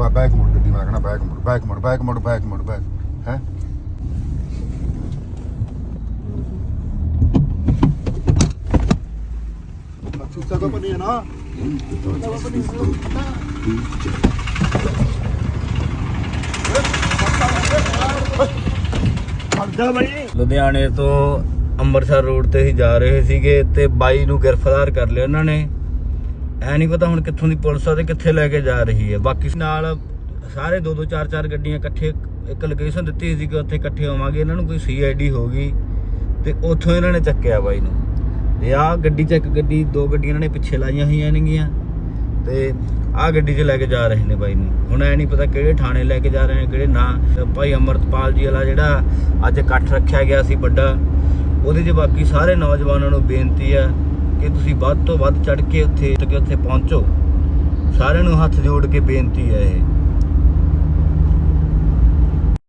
ਬਾ- ਬੈਕ ਮੁੜ ਗੱਡੀ ਮੈਂ ਕਹਣਾ ਬੈਕ ਮੁੜ ਬੈਕ ਮੁੜ ਬੈਕ ਮੁੜ ਬੈਕ ਮੁੜ ਬੈਕ ਹੈ ਤਾਂ ਬਣੀ ਲੁਧਿਆਣੇ ਤੋਂ ਅੰਮ੍ਰਿਤਸਰ ਰੋਡ ਤੇ ਹੀ ਜਾ ਰਹੇ ਸੀਗੇ ਤੇ ਬਾਈ ਨੂੰ ਗ੍ਰਿਫਤਾਰ ਕਰ ਲਿਆ ਉਹਨਾਂ ਨੇ। ਐ ਨਹੀਂ ਪਤਾ ਹੁਣ ਕਿੱਥੋਂ ਦੀ ਪੁਲਿਸ ਆ ਤੇ ਕਿੱਥੇ ਲੈ ਕੇ ਜਾ ਰਹੀ ਹੈ ਬਾਕੀ ਨਾਲ ਸਾਰੇ ਦੋ ਦੋ ਚਾਰ ਚਾਰ ਗੱਡੀਆਂ ਇਕੱਠੇ ਇੱਕ ਲੋਕੇਸ਼ਨ ਦਿੱਤੀ ਸੀ ਕਿ ਉੱਥੇ ਇਕੱਠੇ ਹੋਵਾਂਗੇ। ਇਹਨਾਂ ਨੂੰ ਕੋਈ ਸੀਆਈਡੀ ਹੋ ਗਈ ਤੇ ਉੱਥੋਂ ਇਹਨਾਂ ਨੇ ਚੱਕਿਆ ਬਾਈ ਨੂੰ। ਤੇ ਆਹ ਗੱਡੀ ਚ ਇੱਕ ਗੱਡੀ, ਦੋ ਗੱਡੀਆਂ ਇਹਨਾਂ ਨੇ ਪਿੱਛੇ ਲਾਈਆਂ ਹੋਈਆਂ ਨੇਗੀਆਂ ਤੇ ਆਹ ਗੱਡੀ 'ਚ ਲੈ ਕੇ ਜਾ ਰਹੇ ਨੇ ਬਾਈ ਨੂੰ। ਹੁਣ ਐ ਨਹੀਂ ਪਤਾ ਕਿਹੜੇ ਥਾਣੇ ਲੈ ਕੇ ਜਾ ਰਹੇ ਨੇ, ਕਿਹੜੇ ਨਾ। ਭਾਈ ਅਮਰਤਪਾਲ ਜੀ ਵਾਲਾ ਜਿਹੜਾ ਅੱਜ ਇਕੱਠ ਰੱਖਿਆ ਗਿਆ ਸੀ ਵੱਡਾ, ਉਹਦੇ 'ਚ ਬਾਕੀ ਸਾਰੇ ਨੌਜਵਾਨਾਂ ਨੂੰ ਬੇਨਤੀ ਆ ਕਿ ਤੁਸੀਂ ਵੱਧ ਤੋਂ ਵੱਧ ਚੜ ਕੇ ਉੱਥੇ ਕਿ ਉੱਥੇ ਪਹੁੰਚੋ। ਸਾਰਿਆਂ ਨੂੰ ਹੱਥ ਜੋੜ ਕੇ ਬੇਨਤੀ ਹੈ ਇਹ।